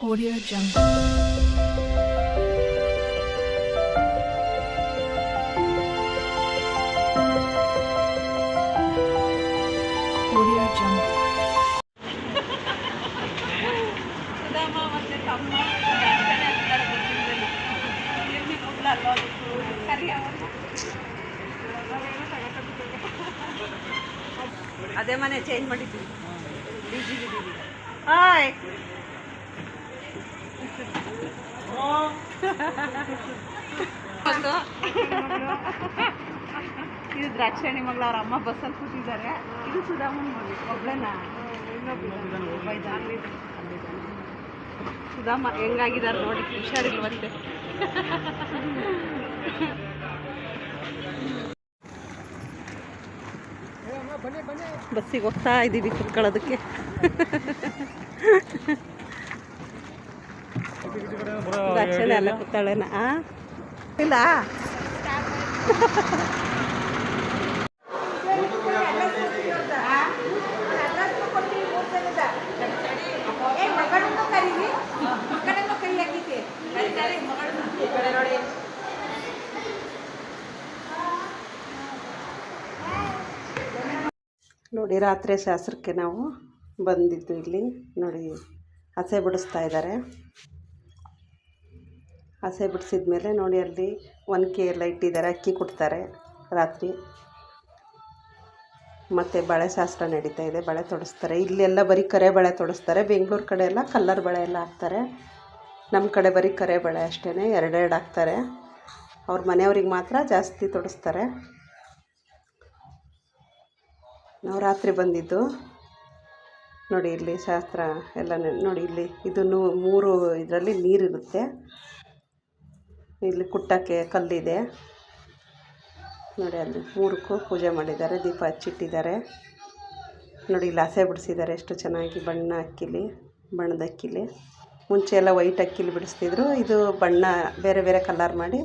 Audio Jungle. Audio Jungle. Sudama ಮತ್ತೆ ತಮ್ಮ ಗಂಡನೇ ಅಂತಾರೆ ಗೊತ್ತಿಲ್ಲದೆ ಎಲ್ಲಿ ಮಗ್ಳು ಅಲ್ಲೋದಕ್ಕೂ ಕರಿ ಅವನ್ನ ಅದೇ ಮನೆ ಚೇಂಜ್ ಮಾಡಿದ್ವಿ ಡಿ ಜಿ ಹಾಯ್ ಇದು ದ್ರಾಕ್ಷಾಣಿ ಮಗಳು ಅವ್ರ ಅಮ್ಮ ಬಸ್ಸಲ್ಲಿ ಕೂತಿದ್ದಾರೆ. ಇದು ಸುಧಾಮನ್ ಮಗಳು. ಒಬ್ಳೆನ? ಸುಧಾಮ ಹೆಂಗಾಗಿದ್ದಾರೆ ನೋಡಿ ಹುಷಾರಿಲ್ವಂತೆ ಬಸ್ಸಿಗೆ ಹೋಗ್ತಾ ಇದ್ದೀವಿ ಕುತ್ಕೊಳ್ಳೋದಕ್ಕೆ. ದ್ರಾಕ್ಷಾಣಿ ಎಲ್ಲ? ಇಲ್ಲ. ನೋಡಿ ರಾತ್ರಿ ಶಾಸ್ತ್ರಕ್ಕೆ ನಾವು ಬಂದಿದ್ದು ಇಲ್ಲಿ. ನೋಡಿ ಹಸೆ ಬಿಡಿಸ್ತಾ ಇದ್ದಾರೆ. ಹಸೆ ಬಿಡಿಸಿದ ಮೇಲೆ ನೋಡಿ ಅಲ್ಲಿ ಒನಕೆ ಎಲ್ಲ ಇಟ್ಟಿದ್ದಾರೆ ಅಕ್ಕಿ ಕೊಡ್ತಾರೆ ರಾತ್ರಿ. ಮತ್ತು ಬಳೆ ಶಾಸ್ತ್ರ ನಡೀತಾ ಇದೆ, ಬಳೆ ತೊಡಿಸ್ತಾರೆ. ಇಲ್ಲೆಲ್ಲ ಬರೀ ಕರೆ ಬಳೆ ತೊಡಿಸ್ತಾರೆ. ಬೆಂಗಳೂರು ಕಡೆ ಎಲ್ಲ ಕಲ್ಲರ್ ಬಳೆ ಎಲ್ಲ ಹಾಕ್ತಾರೆ. ನಮ್ಮ ಕಡೆ ಬರೀ ಕರೆ ಬಳೆ ಅಷ್ಟೇ ಎರಡೆರಡು ಹಾಕ್ತಾರೆ. ಅವ್ರ ಮನೆಯವ್ರಿಗೆ ಮಾತ್ರ ಜಾಸ್ತಿ ತೊಡಿಸ್ತಾರೆ. ನಾವು ರಾತ್ರಿ ಬಂದಿದ್ದು. ನೋಡಿ ಇಲ್ಲಿ ಶಾಸ್ತ್ರ ಎಲ್ಲ ನೋಡಿ ಇಲ್ಲಿ ಇದು ನೂ- ಮೂರು ಇದರಲ್ಲಿ ನೀರಿರುತ್ತೆ. ಇಲ್ಲಿ ಕುಟ್ಟಕ್ಕೆ ಕಲ್ಲಿದೆ. ನೋಡಿ ಅಲ್ಲಿ ಮೂರಕ್ಕೂ ಪೂಜೆ ಮಾಡಿದ್ದಾರೆ, ದೀಪ ಹಚ್ಚಿಟ್ಟಿದ್ದಾರೆ. ನೋಡಿ ಇಲ್ಲಿ ಹಸೆ ಬಿಡಿಸಿದ್ದಾರೆ, ಎಷ್ಟು ಚೆನ್ನಾಗಿ ಬಣ್ಣ ಅಕ್ಕಿಲಿ, ಬಣ್ಣದ ಅಕ್ಕಿಲಿ. ಮುಂಚೆ ಎಲ್ಲ ವೈಟ್ ಅಕ್ಕಿಲಿ ಬಿಡಿಸ್ತಿದ್ರು, ಇದು ಬಣ್ಣ ಬೇರೆ ಬೇರೆ ಕಲರ್ ಮಾಡಿ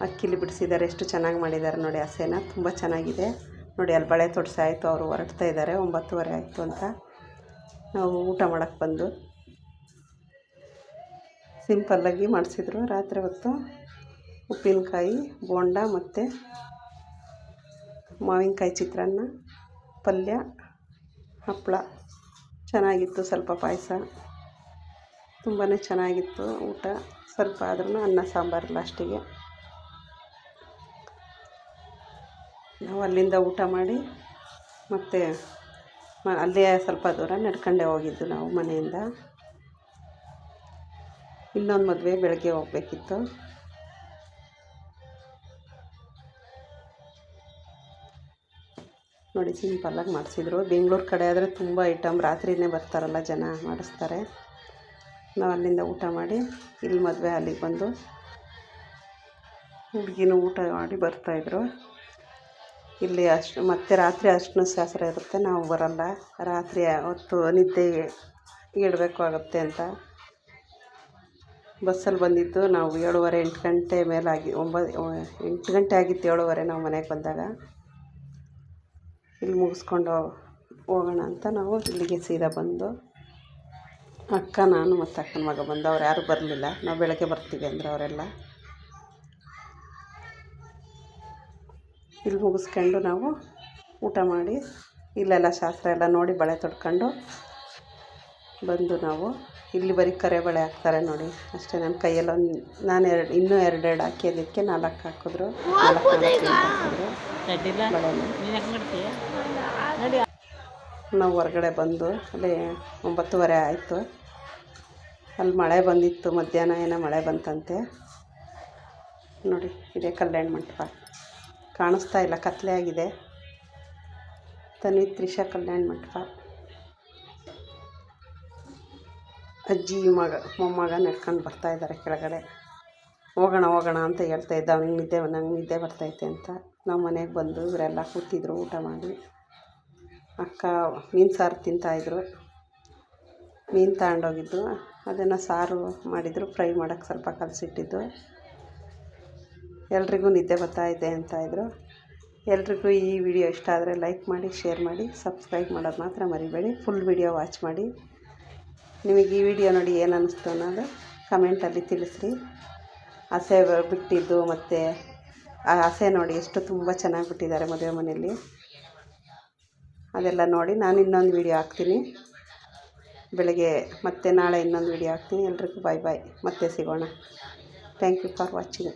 ಅಕ್ಕಿಲಿ ಬಿಡಿಸಿದ್ದಾರೆ, ಎಷ್ಟು ಚೆನ್ನಾಗಿ ಮಾಡಿದ್ದಾರೆ ನೋಡಿ ಹಸೆನ, ತುಂಬ ಚೆನ್ನಾಗಿದೆ. ನೋಡಿ ಅಲ್ಲಿ ಬಳೆ ತೊಡ್ಸಾಯಿತು, ಅವರು ಹೊರಡ್ತಾ ಇದ್ದಾರೆ, ಒಂಬತ್ತುವರೆ ಆಯಿತು ಅಂತ. ನಾವು ಊಟ ಮಾಡೋಕ್ಕೆ ಬಂದು. ಸಿಂಪಲ್ಲಾಗಿ ಮಾಡಿಸಿದ್ರು. ರಾತ್ರಿ ಹೊತ್ತು ಉಪ್ಪಿನಕಾಯಿ, ಬೋಂಡ ಮತ್ತು ಮಾವಿನಕಾಯಿ ಚಿತ್ರಾನ್ನ, ಪಲ್ಯ ಹಪ್ಪಳ ಚೆನ್ನಾಗಿತ್ತು ಸ್ವಲ್ಪ ಪಾಯಸ. ತುಂಬಾ ಚೆನ್ನಾಗಿತ್ತು ಊಟ. ಸ್ವಲ್ಪ ಆದ್ರೂ ಅನ್ನ ಸಾಂಬಾರು ಲಾಸ್ಟಿಗೆ. ನಾವು ಅಲ್ಲಿಂದ ಊಟ ಮಾಡಿ ಮತ್ತು ಅಲ್ಲೇ ಸ್ವಲ್ಪ ದೂರ ನಡ್ಕೊಂಡೇ ಹೋಗಿದ್ದು ನಾವು ಮನೆಯಿಂದ. ಇನ್ನೊಂದು ಮದುವೆ ಬೆಳಗ್ಗೆ ಹೋಗ್ಬೇಕಿತ್ತು. ನೋಡಿ ಸಿಂಪಲ್ಲಾಗಿ ಮಾಡಿಸಿದ್ರು. ಬೆಂಗಳೂರು ಕಡೆ ಆದರೆ ತುಂಬ ಐಟಮ್. ರಾತ್ರಿನೇ ಬರ್ತಾರಲ್ಲ, ಜನ ಮಾಡಿಸ್ತಾರೆ. ನಾವು ಅಲ್ಲಿಂದ ಊಟ ಮಾಡಿ, ಇಲ್ಲಿ ಮದುವೆ ಅಲ್ಲಿಗೆ ಬಂದು ಹುಡುಗಿನೂ ಊಟ ಮಾಡಿ ಬರ್ತಾಯಿದ್ರು ಇಲ್ಲಿ ಅಷ್ಟು ಮತ್ತೆ ರಾತ್ರಿ ಅಷ್ಟು ಶಾಸ್ತ್ರ ಇರುತ್ತೆ. ನಾವು ಬರಲ್ಲ. ರಾತ್ರಿ ಹೊತ್ತು ನಿದ್ದೆ ಇಡಬೇಕು ಆಗುತ್ತೆ ಅಂತ. ಬಸ್ಸಲ್ಲಿ ಬಂದಿದ್ದು ನಾವು ಏಳುವರೆ ಎಂಟು ಗಂಟೆ ಮೇಲಾಗಿ ಒಂಬತ್ತು ಎಂಟು ಗಂಟೆ ಆಗಿತ್ತು ಏಳುವರೆ ನಾವು ಮನೆಗೆ ಬಂದಾಗ. ಇಲ್ಲಿ ಮುಗಿಸ್ಕೊಂಡು ಹೋಗೋಣ ಅಂತ ನಾವು ಇಲ್ಲಿಗೆ ಸೀದಾ ಬಂದು ಅಕ್ಕ, ನಾನು ಮತ್ತು ಅಕ್ಕನ ಮಗ ಬಂದು, ಅವ್ರು ಯಾರೂ ಬರಲಿಲ್ಲ. ನಾವು ಬೆಳಗ್ಗೆ ಬರ್ತೀವಿ ಅಂದ್ರೆ ಅವರೆಲ್ಲ. ಇಲ್ಲಿ ಮುಗಿಸ್ಕೊಂಡು ನಾವು ಊಟ ಮಾಡಿ, ಇಲ್ಲೆಲ್ಲ ಶಾಸ್ತ್ರ ಎಲ್ಲ ನೋಡಿ ಬಳೆ ತೊಡ್ಕೊಂಡು ಬಂದು ನಾವು ಇಲ್ಲಿ ಬರೀ ಕರೆಬಳೆ ಹಾಕ್ತಾರೆ ನೋಡಿ. ಅಷ್ಟೇ ನನ್ನ ಕೈಯಲ್ಲಿ ಒಂದು ನಾನು ಎರಡು ಇನ್ನೂ ಎರಡೆರಡು ನಾಲ್ಕು ಹಾಕಿದ್ರು. ನಾಲ್ಕು ನಾಲ್ಕು ಹಾಕಿದ್ರು. ಬಳೆನ. ನಾವು ಹೊರಗಡೆ ಬಂದು ಅಲ್ಲಿ ಒಂಬತ್ತುವರೆ ಆಯಿತು. ಅಲ್ಲಿ ಮಳೆ ಬಂದಿತ್ತು ಮಧ್ಯಾಹ್ನ ಏನೋ ಮಳೆ ಬಂತಂತೆ. ನೋಡಿ ಇದೇ ಕಲ್ಯಾಣ ಮಂಟಪ. ಕಾಣಿಸ್ತಾ ಇಲ್ಲ ಕತ್ಲೆ ಆಗಿದೆ. ತನ್ವಿ ತ್ರಿಷಾ ಕಲ್ಯಾಣ ಮಂಟಪ. ಅಜ್ಜಿ ಮಗ, ಮೊಮ್ಮಗ ನಡ್ಕೊಂಡು ಬರ್ತಾ ಇದ್ದಾರೆ ಕೆಳಗಡೆ. ಹೋಗೋಣ ಹೋಗೋಣ ಅಂತ ಹೇಳ್ತಾ ಇದ್ದ. ಅವ್ನಿಗೆ ನಿದ್ದೆ ನಂಗೆ ನಿದ್ದೆ ಬರ್ತೈತೆ ಅಂತ. ನಮ್ಮ ಮನೆಗೆ ಬಂದು ಇವರೆಲ್ಲ ಕೂತಿದ್ರು ಊಟ ಮಾಡಿ. ಅಕ್ಕ ಮೀನು ಸಾರು ತಿಂತಾಯಿದ್ರು ಮೀನು ತಗೊಂಡೋಗಿದ್ದು. ಅದನ್ನು ಸಾರು ಮಾಡಿದರು. ಫ್ರೈ ಮಾಡೋಕ್ಕೆ ಸ್ವಲ್ಪ ಕಲಸಿಟ್ಟಿದ್ದು. ಎಲ್ರಿಗೂ ನಿದ್ದೆ ಬರ್ತಾಯಿದೆ ಅಂತ ಇದ್ದರು ಎಲ್ರಿಗೂ ಈ ವಿಡಿಯೋ ಇಷ್ಟ ಆದರೆ ಲೈಕ್ ಮಾಡಿ, ಶೇರ್ ಮಾಡಿ, ಸಬ್ಸ್ಕ್ರೈಬ್ ಮಾಡೋದು ಮಾತ್ರ ಮರಿಬೇಡಿ. ಫುಲ್ ವಿಡಿಯೋ ವಾಚ್ ಮಾಡಿ. ನಿಮಗೆ ಈ ವಿಡಿಯೋ ನೋಡಿ ಏನು ಅನ್ನಿಸ್ತು ಅನ್ನೋದು ಕಮೆಂಟಲ್ಲಿ ತಿಳಿಸ್ರಿ. ಹಸೆ ಬಿಟ್ಟಿದ್ದು ಮತ್ತು ಆ ಹಸೆ ನೋಡಿ ಎಷ್ಟು ತುಂಬ ಚೆನ್ನಾಗಿ ಬಿಟ್ಟಿದ್ದಾರೆ ಮದುವೆ ಮನೆಯಲ್ಲಿ. ಅದೆಲ್ಲ ನೋಡಿ ನಾನು ಇನ್ನೊಂದು ವಿಡಿಯೋ ಹಾಕ್ತೀನಿ. ಬೆಳಗ್ಗೆ ಮತ್ತೆ ನಾಳೆ ಇನ್ನೊಂದು ವಿಡಿಯೋ ಹಾಕ್ತೀನಿ. ಎಲ್ರಿಗೂ ಬಾಯ್ ಬಾಯ್ ಮತ್ತೆ ಸಿಗೋಣ. Thank you for watching